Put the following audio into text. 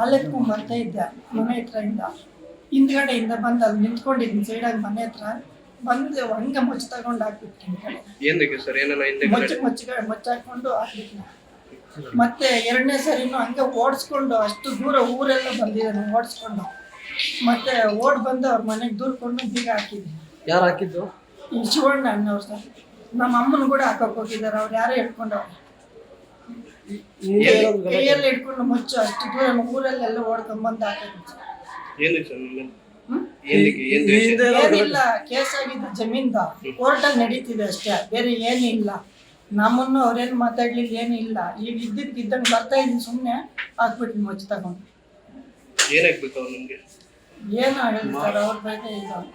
ಅಲೆಕ್ಕು ಬರ್ತಾ ಇದ್ದೆ ಮನೆ ಇಂದ ಹಿಂದ್ಗಡೆಯಿಂದ ಬಂದು ಅಲ್ಲಿ ನಿಂತ್ಕೊಂಡಿದ್ದೀನಿ ಸೈಡಾಗಿ ಮನೆ ಹತ್ರ. ಬಂದು ಹಂಗೆ ಮುಚ್ಚ ತಗೊಂಡು ಹಾಕ್ಬಿಟ್ಟು ಏನಕ್ಕೆ ಸರ್? ಹಿಂದೆ ಮುಚ್ಚ ಮುಚ್ಚ ಮುಚ್ಚಾಕೊಂಡು ಹಾಕ್ಬಿಟ್ಟು ಮತ್ತೆ ಎರಡನೇ ಸರಿನೂ ಹಂಗೆ ಓಡಿಸ್ಕೊಂಡು ಅಷ್ಟು ದೂರ ಊರೆಲ್ಲ ಬಂದಿದ್ದಾನೆ ಓಡಿಸ್ಕೊಂಡು. ಮತ್ತೆ ಓಡ್ ಬಂದು ಅವ್ರ ಮನೆಗೆ ದೂರ್ಕೊಂಡು ಬೀಗ ಹಾಕಿದ್ವಿ ಯಾರು ಹಾಕಿದ್ದು? ಈ ಶಿವಣ್ಣ ಅಣ್ಣವ್ರು ಸರ್. ನಮ್ಮ ಅಮ್ಮನ ಕೂಡ ಹಾಕಕ್ ಹೋಗಿದ್ದಾರೆ ಅವ್ರು ಯಾರೇ ಹಿಡ್ಕೊಂಡವ್ರು ಕೈಯಲ್ಲಿ ಹಿಡ್ಕೊಂಡು ಮುಚ್ಚು ಅಷ್ಟು ದೂರ ಊರಲ್ಲೆಲ್ಲ ಓಡ್ಕೊಂಡ್ ಬಂದು ಹಾಕಿದ್ವಿ ಸರ್. ಏನಕ್ಕೆ ಸರ್ ನಿಮ್ಮ- ಏನಕ್ಕೆ ಏನ್ ಇರೋ ಏನಿಲ್ಲ ಕೇಸ್ ಆಗಿದ್ದು ಜಮೀನ್ದ ಕೋರ್ಟಲ್ಲಿ ನಡೀತಿದೆ ಅಷ್ಟೇ ಬೇರೆ ಏನಿಲ್ಲ ನಮ್ಮನ್ನು ಅವ್ರೇನು ಮಾತಾಡ್ಲಿಲ್ಲ ಏನಿಲ್ಲ ಈಗ ಇದ್ದಿದ್ದು ಇದ್ದಂಗೆ ಬರ್ತಾ ಇದ್ದೀನಿ ಸುಮ್ಮನೆ ಹಾಕ್ಬಿಟ್ಟು ಮುಚ್ಚ ತಗೊಂಡು. ಏನಾಗ್ಬೇಕು ಅವ್ರು ನಿಮ್ಗೆ? ಏನು ಆಗಲ್ಲ ಸರ್ ಅವ್ರ ಬಗ್ಗೆ ಇಲ್ಲ